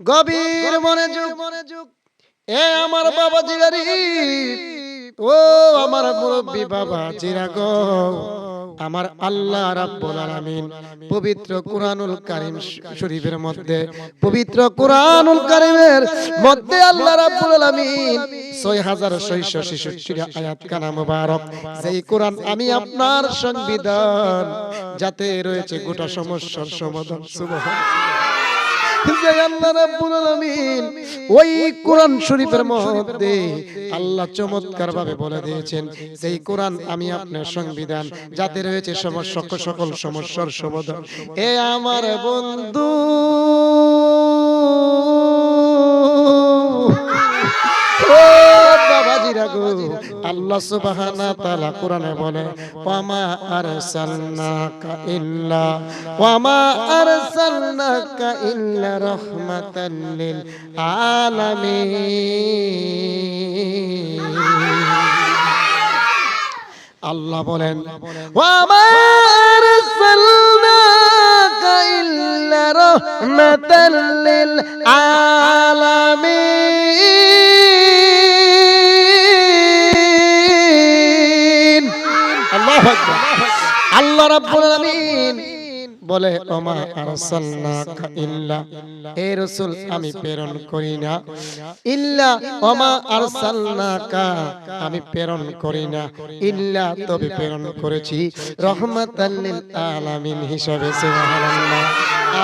গভীর মনে যুগ মনে যুগ এ আমার বাবা জিরারি ও আমার মুরব্বী বাবা জিরা গো। আমার আল্লাহ রাব্বুল আলামিন পবিত্র কুরআনুল কারীম শরীফের মধ্যে পবিত্র কুরআনুল কারীমের মধ্যে আল্লাহ রাব্বুল আলামিন 6666 আয়াত কানা মুবারক। যেই কোরআন আমি আপনার সংবিধান যাতে রয়েছে গোটা সমস্যার সমাধান। সুবহানাল্লাহ। ওই শরীফের মধ্যে আল্লাহ বলে দিয়েছেন আমি আপনার সংবিধান, যাতে রয়েছে সমস্যা সকল সমস্যার সমাধান। এ আমার বন্ধু। ও বাবাজিরা আল্লাহ সুবহানাহু তাআলা কোরআনে বলে, ওয়ামা আরসালনাকা ইল্লা, ওয়ামা আরসালনাকা ইল্লা রাহমাতাল লিল আলামিন। আল্লাহ বলেন, ওয়ামা আরসালনাকা ইল্লা রাহমাতাল লিল আলামিন। আল্লাহ রাব্বুল আলামিন বলে ওমা আরসালনাকা ইল্লা হে রাসূল আমি প্রেরণ করি না। ইল্লা ওমা আরসালনাকা আমি প্রেরণ করি না। ইল্লা তবে প্রেরণ করেছি। রহমাতাল লিল আলামিন হিসাবে সুবহানাল্লাহ।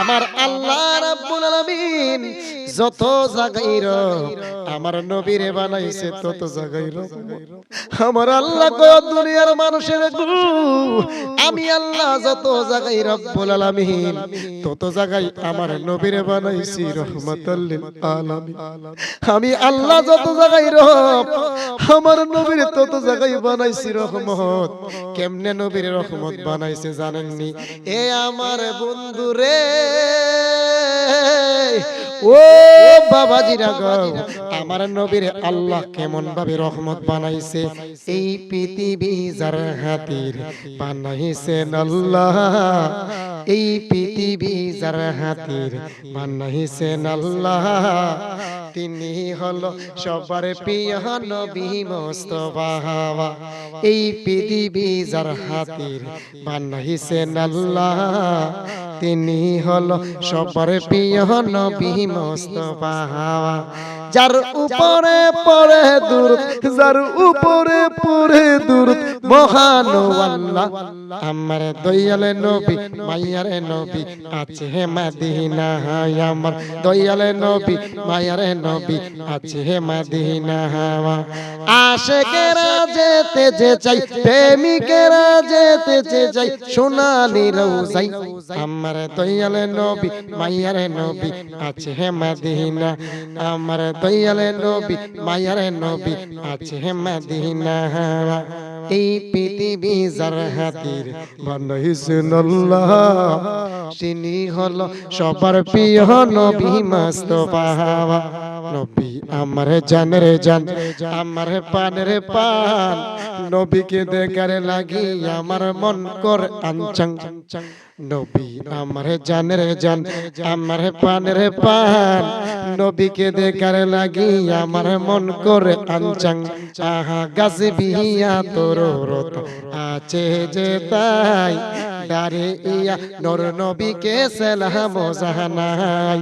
আমার আল্লাহ রাব্বুল আলামিন যত জায়গায় আমার নবীরে বানাইছে তত জায়গায় আমার আল্লাহ কয়, দুনিয়ার মানুষের আমি আল্লাহ যত জায়গায় রব্বুল আলামিন, তত জাগাই আমার নবীরে বানাইছি রহমাতাল লিল আলামিন। আমি আল্লাহ যত জায়গায় রব, আমার নবীরে তত জাগাই বানাইছি রহমত। কেমনে নবীর রহমত বানাইছে জানেননি? এ আমার বন্ধু রে ও বাবাজিরা গো আমার নবীর আল্লাহ কেমন ভাবে রহমত বানাইছে। এই পৃথিবী যার হাতির বানাইছেন আল্লাহ। এই পৃথিবী যার হাতির বানাইছেন আল্লাহ। তিনি হলো সবার প্রিয় নবী মোস্তফা। এই পৃথিবী যার হাতির বানাইছেন আল্লাহ। তিনি হল সবার প্রিয় নবী মোস্তফা। যার উপরে পড়ে দূর যার উপরে পড়ে দূর মহান আল্লাহ। আমার দয়ালে নবী মাইয়ারে নবী, আছে হে মদিনা আমার দয়ালে নবী মাইয়ারে নবী, আছে হে মদিনা আশেকেরা যেতে যে চাই, প্রেমিকেরা যেতে যে চাই, সোনালি রৌজাই। আমার দয়ালে নবী মাইয়ারে নবী, আছে হে মদিনা, আমার দয়ালে নবী মায়ারে নবী আছে মদিনা। এই পৃথিবী যার হাতির বানাইছেন আল্লাহ তিনি হলো সবার প্রিয় নবী মুস্তাফা। নবী আমার জানের জান, আমার পানের পান। নবীকে দেখার লাগি আমার মন কর আনচাং নবী আমার জানের জান, আমার পানের পান। নবীকে দেখার লাগি আমার মন করে আনচাং। আহা গাছ বিহিয়া তোর রত আছে যে তাই। দারে ইয়া নর নবীকে সালাম জাহানাই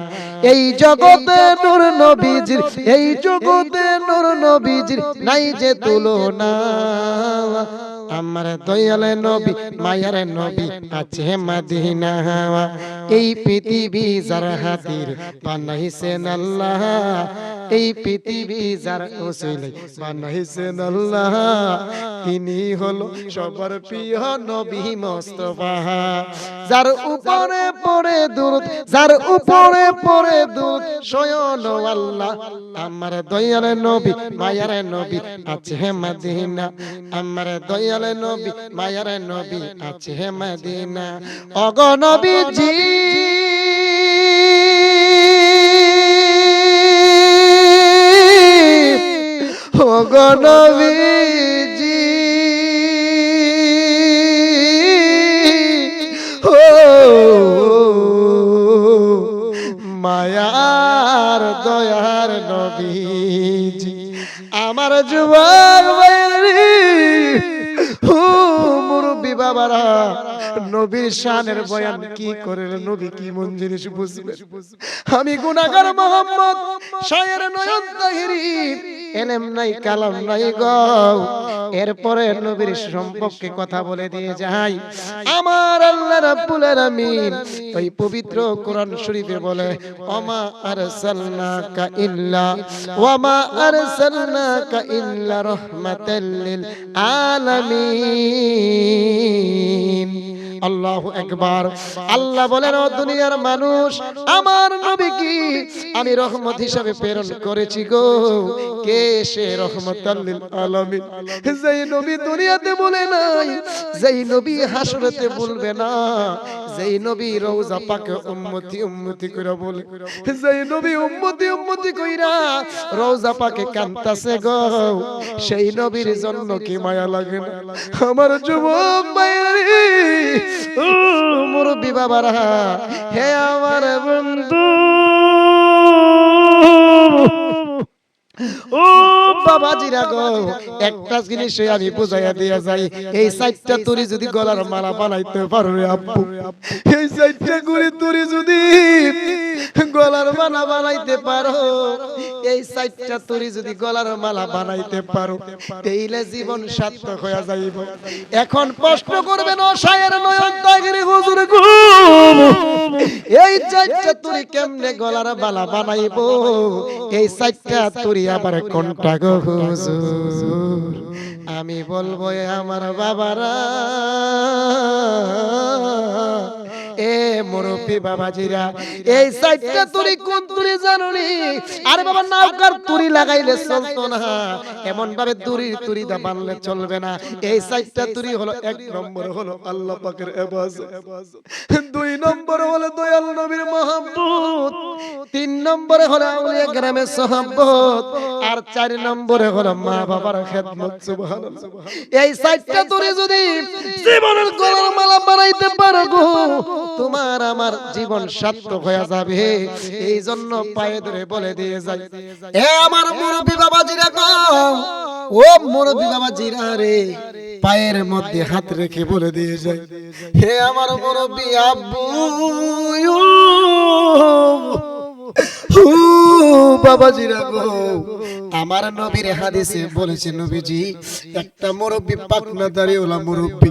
এই জগতে নূর নবীজির, এই জগতে নূর নবীজির নাই যে তুলনা। আমার দয়ালে নবী মায়ারে নবী আছে মদিনা এই পৃথিবী যার হাতির বানাইছেন আল্লাহ। এই পৃথিবী যার ওসিলে বানাইছেন আল্লাহ। তিনি হলো সবার প্রিয় নবী মোস্তফা। যার উপরে পড়ে দূর যার উপরে পড়ে দূর স্বয়ন আল্লাহ। আমার দয়ালে নবী, মায়ার নবী আছে মদিনা। আমার দয়ালে নবী, মায়ার নবী আছে মদিনা। অগ নবীজি অগ নবীর শানের বয়ান কি করে নবী কি মন জিনিস বুঝবে? আমি গুনাহগার মোহাম্মদ শায়ের নয়ন তাহিরি এলেম নাই কালাম নাই গো। এরপরে নবীর সম্পর্কে কথা বলে দিয়ে যাই। আমার আল্লাহ রাব্বুল আলামিন ওই পবিত্র কোরআন শরীফে বলে ওমা আরসালনাকা ইল্লা ওয়ামা আরসালনাকা ইল্লা রাহমাতাল লিল আলামিন। আল্লাহু একবার আল্লাহ বলেন, ও দুনিয়ার মানুষ, আমার নবী কি আমি রহমত হিসাবে প্রেরণ করেছি গো। কে সে রহমত আলমিন? যেই নবী দুনিয়াতে বলে নাই, যেই নবী হাসরতে বলবে না যেই নবী রওজা পাকে উম্মতি উম্মতি করে বলে। যেই নবী উম্মতি উম্মতি কইরা রওজা পাকে কান্তাছে গো। সেই নবীর জন্য কি মায়া লাগে না? আমার যুবক ভাইরে ও মুরব্বী বাবারা, হে আমার বন্ধু। ও বাবাজিরা গো, একটা জিনিস আমি বুঝাইয়া দিয়া যাই, এই সাইডটা তুরি যদি গলার মালা বানাইতে পারো আব্বু। এই সাইডটা করে তুরি যদি গলার মালা বানাইতে পারো এই সাইডটা তুরি যদি গলার মালা বানাইতে পারো, তেইলে জীবন সার্থক হয়ে যাইব। এখন প্রশ্ন করবেন, ও শায়ের নয়ন তাগিরি হুজুর গো। এই চারটা তুরি কেমনে গলার মালা বানাইব? এই চারটা তুরি আবার কোনটা গো, হুজুর? আমি বলব আমার বাবারা এ মুরব্বী বাবাজিরা, এই সাইডটা তুরি কোন তুরি জানুনি আরে বাবা নাওকার তুরি লাগাইলে চলতো না। এমন ভাবে তুরি তুরি দা বানলে চলবে না। এই সাইডটা তুরি হলো এক নম্বর হলো আল্লাহ পাকের ইবাদত দুই নম্বর হলো দয়াল নবীর মহব্বত। তিন নম্বরে হলো আউলিয়া গ্রামের সহব্বত। আর চার নম্বরে হলো মা বাবার খেদমত, সুবহানাল্লাহ। এই সাইডটা তুরি যদি জীবনের গলার মালা বানাইতে পারো গো তোমার আমার জীবন সার্থক হয়ে যাবে। এই জন্য পায়ে ধরে বলে দিয়ে যাই। এ আমার মুরব্বী বাবাজিরা ও মুরব্বী বাবাজিরা রে, পায়ের মধ্যে হাত রেখে বলে দিয়ে যাই। হে আমার মুরব্বী আব্বু বাবাজিরা গো আমার নবীর হাদিসে বলেছে নবীজি, একটা মুরব্বী পাকনা দাঁড়িয়ে ওলা মুরব্বী।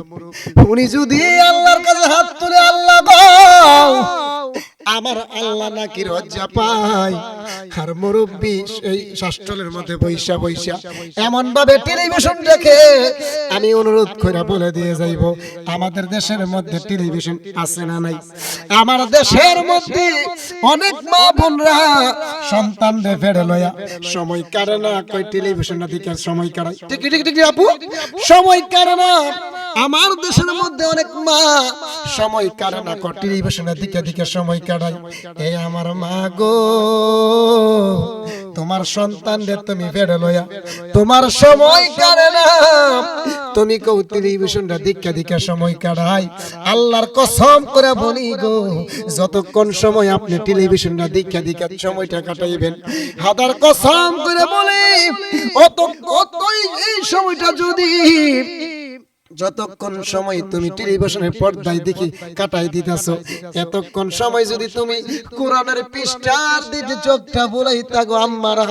উনি যদি আল্লাহর কাছে হাত তুলে, আল্লাহ আমার আল্লাহ নাকি লজ্জা পায়। আর মুরব্বী এই শাস্ত্রের মধ্যে বৈশা বৈশা এমন ভাবে টেলিভিশন দেখে আমি অনুরোধ করে বলে দিয়ে যাইব আমাদের দেশের মধ্যে টেলিভিশন আছে না নাই? আমার দেশের মধ্যে অনেক মা বোনরা সন্তানদের ফেরে লয়া সময় কারে না কই টেলিভিশন দিকে সময় কাটায় ঠিক ঠিক ঠিক আপু? সময় কারে না আমার দেশের মধ্যে অনেক মা সময় কারে না টেলিভিশনের দিকে দিকে সময় কাটায়। এই আমার মা গো, তোমার সন্তানদের তুমি ফেরে লয়া, তোমার সময় কারে না। তুমি কৌ টেলিভিশনটা দিকে দিকে সময় কাটাই আল্লাহর কসম করে বলি গো, যতক্ষণ সময় আপনি টেলিভিশনটা দিকে দিকে সময়টা কাটাইবেন, হাদার কসম করে বলি, অত কতই এই সময়টা যদি যতক্ষণ সময় তুমি টেলিভিশনের পর্দায় দেখি কাটাই দিতেছো, এতক্ষণ সময় যদি তুমি কোরআনের পৃষ্ঠার দিকে চোখটা বুলাই থাকো, আম্মারা,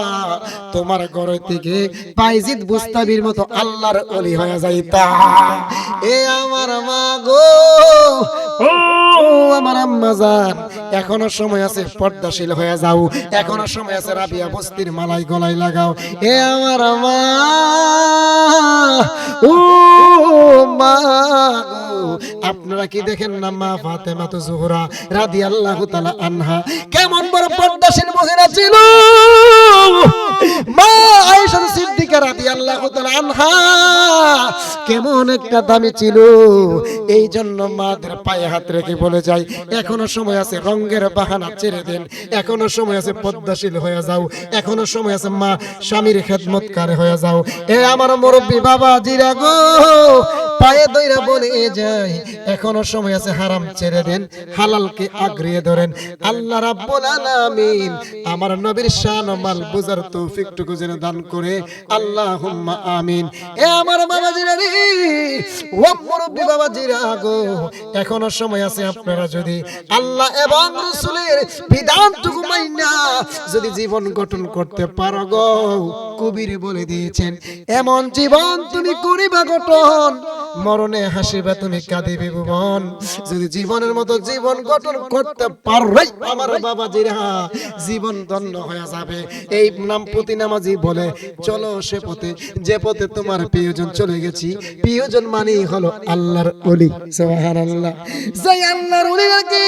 তোমার ঘর থেকে বাইজিদ বুস্তাবির মতো আল্লাহর অলি হয়ে যাইতা। এ আমার মা গো আমার আম্মা জান, এখনও সময় আছে পর্দাশীল হয়ে যাও, এখনও সময় আছে রাবিয়া বস্তির মালাই গলায় লাগাও। এ আমার মা, ও আপনারা কি দেখেন না মা ফাতেমা তো জোহরা রাদিয়াল্লাহু তাআলা আনহা? কেমন বড় পর্দাশীল মহিলা ছিল। পায়ে হাত রেখে বলে এখনও সময় আছে এখনও সময় আছে পদ্মাশীল হয়ে যাও। এখনও সময় আছে মা স্বামীর হয়ে যাও। আমার মুরব্বী বাবা জিরা গো পায়ে দইরা বলে যায় এখনও সময় আছে, হারাম ছেড়ে দেন, হালালকে আগ্রিয়ে ধরেন। আল্লাহ রাব্বুল আলামিন আমার নবীর শান মাল বুঝার তৌফিকটুকু যেন দান করে, আল্লাহুম্মা আমিন। এ আমার বাবাজিরা রে ও মুরব্বি বাবাজিরা গো, এখনও সময় আছে আপনারা যদি আল্লাহ এবং রাসূলের বিধানটুকু মাইনা যদি জীবন গঠন করতে পারো গো। কবির বলে দিয়েছেন, এমন জীবন তুমি করিবা গঠন মরণে হাসিবা তুমি কাঁদিবে ভুবন। যদি জীবনের মতো জীবন গঠন করতে পারোই আমার বাবা বাবাজিরা, জীবন ধন্য হয়ে যাবে। এই নাম প্রতি নামাজি বলে, চলো সে পথে, যে পথে তোমার প্রিয়জন চলে গেছি। প্রিয়জন মানেই হলো আল্লাহর অলি সুবহানাল্লাহ। যাই আল্লাহর অলি নাকি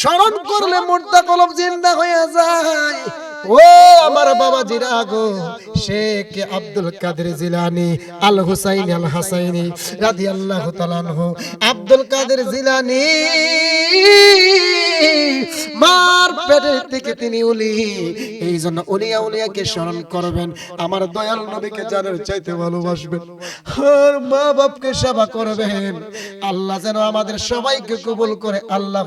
স্মরণ করলে মুর্দা কলম জিন্দা হয়ে যায়? ও আমার বাবা জিরাগো শেখ আব্দুল কাদের জিলানি আল হুসাইন আল হাসাইনি রাদিয়াল্লাহু তাআলা আনহু। আব্দুল কাদের জিলানি মার পেটের থেকে তিনি উলি। এই জন্য উলিয়া উলিয়াকে স্মরণ করবেন। আমার দয়াল নবীকে জানার চাইতে ভালোবাসবেন। আর মা বাপকে সেবা করবেন। আল্লাহ যেন আমাদের সবাইকে কবুল করে। আল্লাহ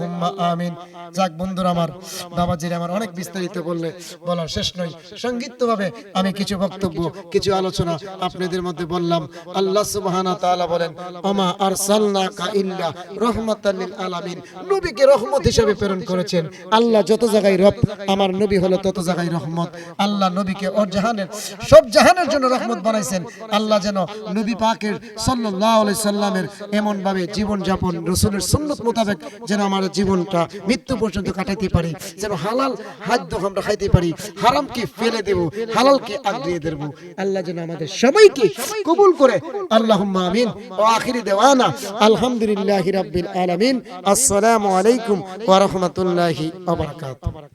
আমিন। যাক বন্ধুরা আমার, বাবাজির আমার অনেক বিস্তারিত বললে বলার শেষ নয়। সংক্ষিপ্ত ভাবে আমি কিছু বক্তব্য, কিছু আলোচনা আপনাদের মধ্যে বললাম। আল্লাহ সুবহানাহু ওয়া তাআলা বলেন, ওমা আরসালনাকা ইল্লা রাহমাতাল লিল আলামিন। নবীকে রহমত হিসেবে প্রেরণ করেছেন। আল্লাহ যত জায়গায় রব, আমার নবী হলো তত জায়গায় রহমত। আল্লাহ নবীকে ওর জাহানের, সব জাহানের জন্য রহমত বানাইছেন। আল্লাহ যেন নবী পাকের সাল্লাল্লাহু আলাইহি সাল্লামের এমন ভাবে জীবন যাপন রাসূলের সুন্নাত মোতাবেক যেন আমার জীবনটা মৃত্যু পর্যন্ত কাটাইতে পারি, যেন হালাল খাদ্য আমরা খাইতে পারি, হারামকে ফেলে দেব, হালালকে আগলিয়ে দেব আল্লাহ যেন আমাদের সবাইকে কবুল করে। আল্লাহুম্মা আমিন। ও আখিরি দেওয়ানা। আলহামদুলিল্লাহি রাব্বিল আলামিন। আসসালামু আলাইকুম ওয়া রাহমাতুল্লাহি ওয়া বারাকাতুহু